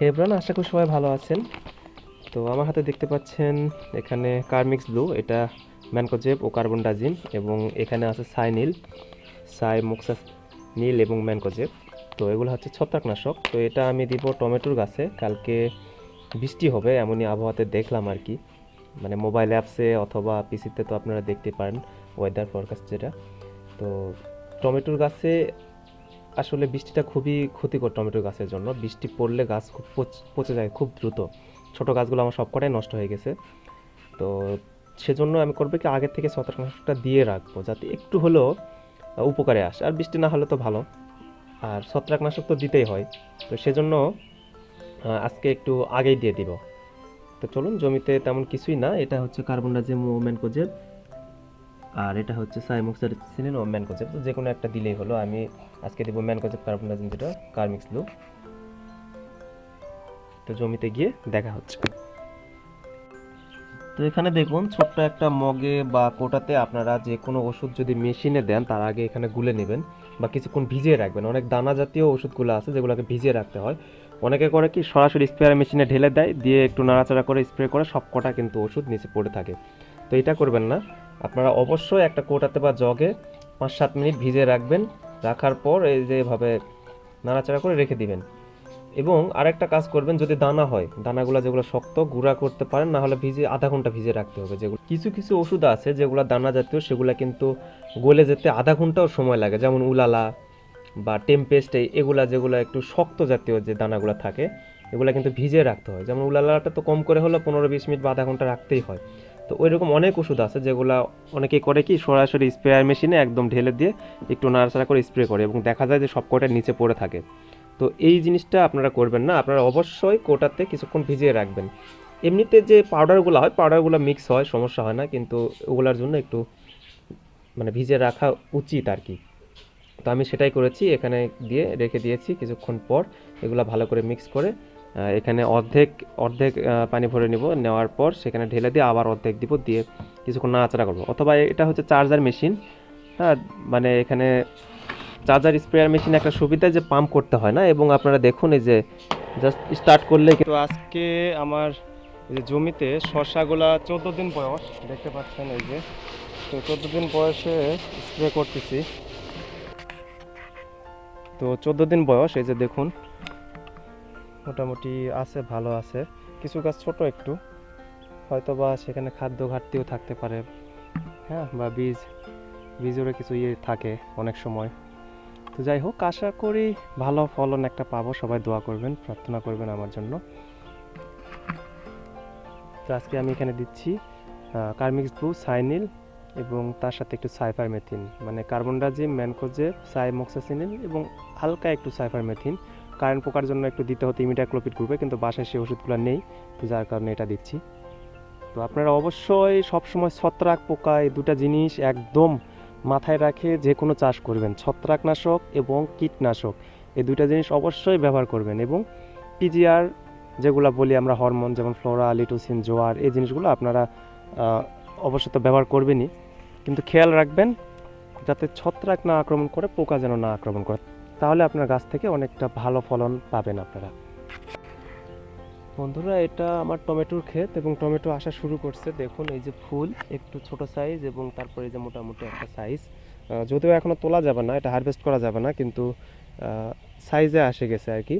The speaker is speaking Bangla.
হে এভরান আশা করি সবাই ভালো আছেন। তো আমার হাতে দেখতে পাচ্ছেন এখানে কার্মিক্স ব্লু, এটা ম্যানকোজেব ও কার্বন ডাজিম, এবং এখানে আছে সাইনিল সাই মুক্সাস নীল এবং ম্যানকোজেব। তো এগুলো হচ্ছে ছত্রাকনাশক। তো এটা আমি দিব টমেটোর গাছে, কালকে বৃষ্টি হবে এমনই আবহাওয়াতে দেখলাম আর কি। মানে মোবাইল অ্যাপসে অথবা পিসিতে তো আপনারা দেখতে পারেন, ওয়েদার ফরকাস্ট যেটা। তো টমেটোর গাছে আসলে বৃষ্টিটা খুবই ক্ষতিকর টমেটো গাছের জন্য। বৃষ্টি পড়লে গাছ খুব পচ- যায় খুব দ্রুত। ছোট গাছগুলো আমার সবকটাই নষ্ট হয়ে গেছে। তো সেজন্য আমি করব কি আগে থেকে ছত্রাকনাশকটা দিয়ে রাখব যাতে একটু হলেও উপকারে আসে। আর বৃষ্টি না হলে তো ভালো। আর ছত্রাকনাশক তো দিতেই হয়। তো সেজন্য আজকে একটু আগেই দিয়ে দিব। তো চলুন, জমিতে তেমন কিছুই না। এটা হচ্ছে কার্বন ডাইজিয়াম ও ম্যানকোজেব আর এটা হচ্ছে সাইমোক্সারিসিলিন ও ম্যানকোজেব। তো যে কোনো একটা দিলেই হলো, আমি আজকে দেবো ম্যানকোজেব কার্বন ডাইজিয়াম যেটা কার্মিক্স ব্লু তো জমিতে গিয়ে দেখা হচ্ছে। তো এখানে দেখুন, ছোট্ট একটা মগে বা কোটাতে আপনারা যে কোনো ওষুধ যদি মেশিনে দেন, তার আগে এখানে গুলে নেবেন বা কিছুক্ষণ ভিজিয়ে রাখবেন। অনেক দানা জাতীয় ওষুধগুলো আছে, যেগুলোকে ভিজিয়ে রাখতে হয়। অনেকে করে কি, সরাসরি স্প্রে মেশিনে ঢেলে দেয়, দিয়ে একটু নাড়াচাড়া করে স্প্রে করে সব কটা কিন্তু ওষুধ নিচে পড়ে থাকে। তো এটা করবেন না। আপনারা অবশ্যই একটা কোটাতে বা জগে পাঁচ সাত মিনিট ভিজিয়ে রাখবেন, রাখার পর এই যে এভাবে নাড়াচাড়া করে রেখে দিবেন। এবং আরেকটা কাজ করবেন, যদি দানা হয়, দানাগুলো যেগুলো শক্ত, গুঁড়া করতে পারেন না হলে ভিজে আধা ঘণ্টা ভিজে রাখতে হবে যেগুলো। কিছু কিছু ওষুধ আছে যেগুলো দানা জাতীয়, সেগুলো কিন্তু গলে যেতে আধা ঘন্টাও সময় লাগে। যেমন উলালা বা টেম্পেস্ট এগুলা যেগুলো একটু শক্ত জাতীয় যে দানাগুলো থাকে, এগুলো কিন্তু ভিজিয়ে রাখতে হয়। যেমন উলালাটা তো কম করে হলো পনেরো বিশ মিনিট বা আধা ঘণ্টা রাখতেই হয়। তো ওই রকম অনেক ওষুধ আছে যেগুলো অনেকেই করে কি সরাসরি স্প্রেয়ার মেশিনে একদম ঢেলে দিয়ে একটু নাড়াচাড়া করে স্প্রে করে এবং দেখা যায় যে সব কটা নিচে পড়ে থাকে। তো এই জিনিসটা আপনারা করবেন না, আপনারা অবশ্যই কোটাতে কিছুক্ষণ ভিজিয়ে রাখবেন। এমনিতে যে পাউডারগুলো হয়, পাউডারগুলো মিক্স হয়, সমস্যা হয় না, কিন্তু ওগুলোর জন্য একটু মানে ভিজিয়ে রাখা উচিত আর কি। তো আমি সেটাই করেছি, এখানে দিয়ে রেখে দিয়েছি কিছুক্ষণ পর, এগুলো ভালো করে মিক্স করে এখানে অর্ধেক অর্ধেক পানি ভরে নিব, নেওয়ার পর সেখানে ঢেলে দিয়ে আবার অর্ধেক দিব দিয়ে কিছুক্ষণ নাড়াচাড়া করব। অথবা এটা হচ্ছে চার্জার মেশিন হ্যাঁ মানে এখানে চার্জার স্প্রেয়ার মেশিন একটা সুবিধা যে পাম্প করতে হয় না, এবং আপনারা দেখুন এই যে জাস্ট স্টার্ট করলে তো আজকে আমার জমিতে শসাগুলা চোদ্দ দিন বয়স, দেখতে পাচ্ছেন এই যে, তো চোদ্দ দিন বয়সে স্প্রে করতেছি। তো চোদ্দ দিন বয়স, এই যে দেখুন মোটামুটি আছে, ভালো আছে। কিছু গাছ ছোট একটু। হয়তো বা সেখানে খাদ্য ঘাটতিও থাকতে পারে। হ্যাঁ বা বীজ, বীজেরও কিছু ইয়ে থাকে অনেক সময়। তো যাই হোক, আশা করি ভালো ফলন একটা পাবো। সবাই দোয়া করবেন, প্রার্থনা করবেন আমার জন্য। তো আজকে আমি এখানে দিচ্ছি কার্মিক্স ব্লু সাইনিল এবং তার সাথে একটু সাইফার মেথিন মানে কার্বন ডাইজিম ম্যানকোজেব, সাইমোক্সাসিনিল এবং হালকা একটু সাইফার মেথিন কারেন্ট পোকার জন্য একটু দিতে হতো ইমিডাক্লোপিড গ্রুপে কিন্তু বাসায় সেই ওষুধগুলো নেই, তো যার কারণে এটা দিচ্ছি। তো আপনারা অবশ্যই সবসময় ছত্রাক পোকা এই দুটা জিনিস একদম মাথায় রাখে, যে কোনো চাষ করবেন। ছত্রাকনাশক এবং কীটনাশক, এই দুইটা জিনিস অবশ্যই ব্যবহার করবেন এবং পিজিআর যেগুলো বলি আমরা, হরমোন যেমন ফ্লোরা, লিটোসিন, জোয়ার, এই জিনিসগুলো আপনারা অবশ্যই তো ব্যবহার করবেনই। কিন্তু খেয়াল রাখবেন, যাতে ছত্রাক না আক্রমণ করে, পোকা যেন না আক্রমণ করে। তাহলে আপনার গাছ থেকে অনেকটা ভালো ফলন পাবেন আপনারা। বন্ধুরা, এটা আমার টমেটোর ক্ষেত এবং টমেটো আসা শুরু করছে। দেখুন, এই যে ফুল, একটু ছোট সাইজ এবং তারপরে এই যে মোটামুটি একটা সাইজ যদিও এখনও তোলা যাবে না, এটা হারভেস্ট করা যাবে না, কিন্তু সাইজে আসে গেছে আর কি।